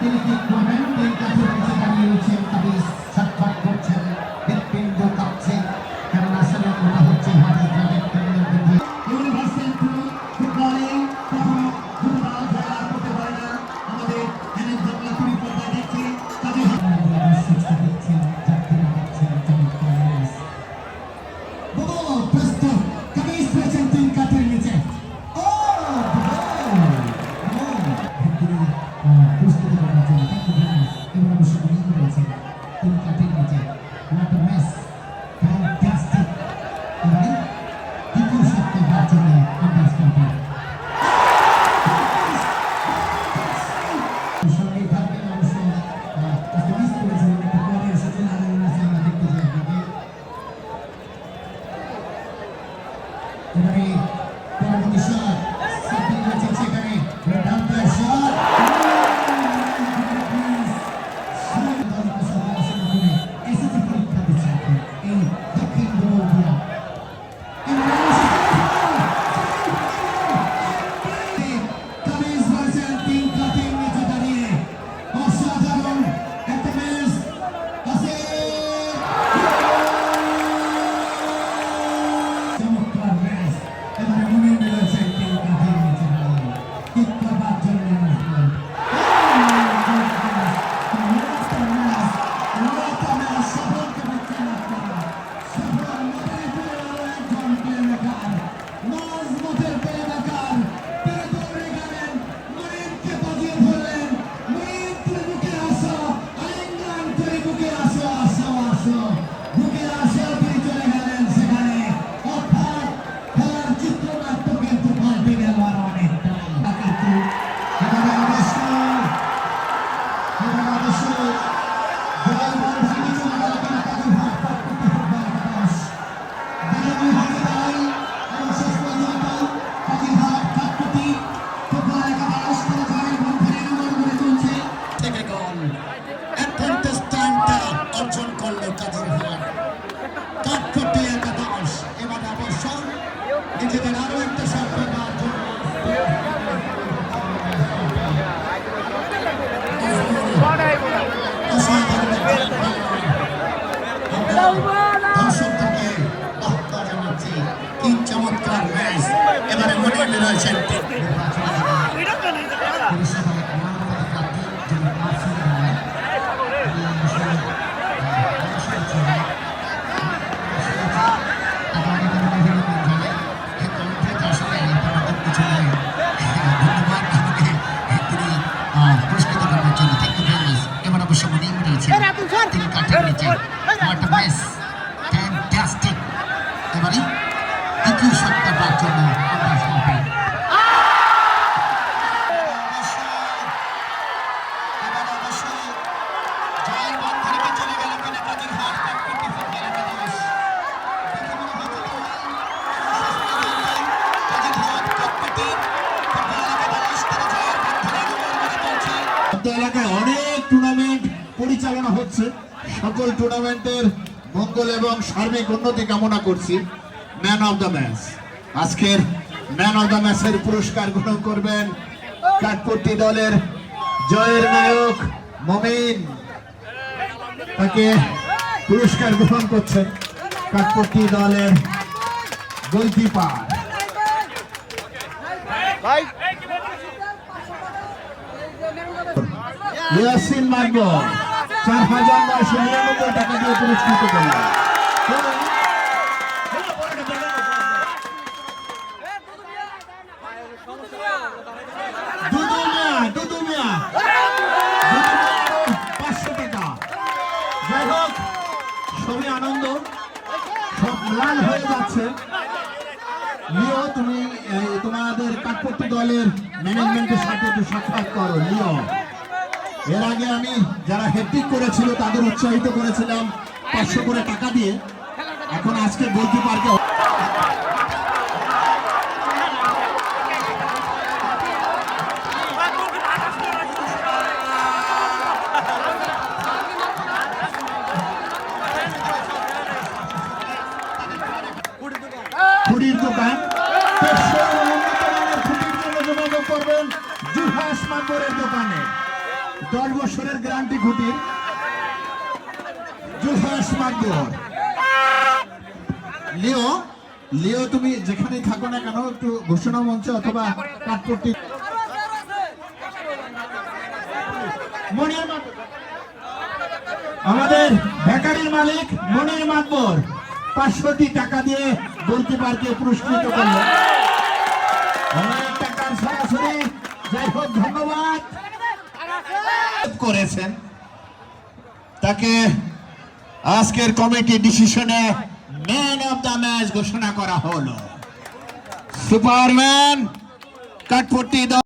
তিনি ঠিক করবেন তিন কাছে দাঁড়িয়ে রয়েছেন তাবিজ রয়েছে তিন কাঠের নিচে হোয়াট মেস ফ্যান্টাস্টিক এবারে দ্বিতীয় সপ্তাহের জন্য আন্ডারস্ট্যান্ডিং সঙ্গে থাকবেন অবশ্য মিস করেছিলেন একটা পরে এসেছেন আরও অনুষ্ঠান আমরা দেখতে চাই আপনাকে এবারে করল কাজিরহাট কাকপতি একাদশ এবার অবশ্য নিজেদের আরও একটা বার্তা জানাচ্ছি চমৎকার ম্যাচ এবারে মনে রয়েছেন মাচ এবার অবশ্য মনেই রয়েছে তিনি কাঠের নিচে। হোয়াট ম্যাচ ফ্যান্টাস্টিক এবারে দ্বিতীয় সপ্তাহটার জন্য আমরা আমাদের এলাকায় অনেক টুর্নামেন্ট পরিচালনা হচ্ছে। সকল টুর্নামেন্টের মঙ্গল এবং সার্বিক উন্নতি কামনা করছি। ম্যান অফ দ্য ম্যাচ আজকের ম্যান অফ দ্য ম্যাচের পুরস্কার গ্রহণ করবেন কাঠপট্টি দলের জয়ের নায়ক মমিন। তাকে পুরস্কার গ্রহণ করছেন কাঠপট্টি দলের গোলকিপার। ইয়াসিন মাগো চার হাজার নয়শো নিরানব্বই টাকা দিয়ে পুরস্কৃত করলেন সবই আনন্দ, সব লাল হয়ে যাচ্ছে। লিও, তুমি তোমাদের কাঠপট্টি দলের ম্যানেজমেন্টের সাথে একটু সাক্ষাৎ করো, লিও। এর আগে আমি যারা হেডটিক করেছিল তাদের উৎসাহিত করেছিলাম পাঁচশো করে টাকা দিয়ে। এখন আজকে গোলকিপারকে দশ বছরের গ্যারান্টি খুঁটির লিও লিও তুমি যেখানেই থাকো না কেন, একটু ঘোষণা মঞ্চে অথবা কাঠপট্টি আমাদের বেকারির মালিক মনির মাকবর পাঁচশোটি টাকা দিয়ে গোলকিপারকে পুরস্কৃত করলেন অনেক টাকার সরাসরি। যাই হোক, ধন্যবাদ। করেছেন। তাকে আজকের কমিটি ডিসিশনে ম্যান অফ দ্য ম্যাচ ঘোষণা করা হলো। সুপারম্যান কাঠপট্টি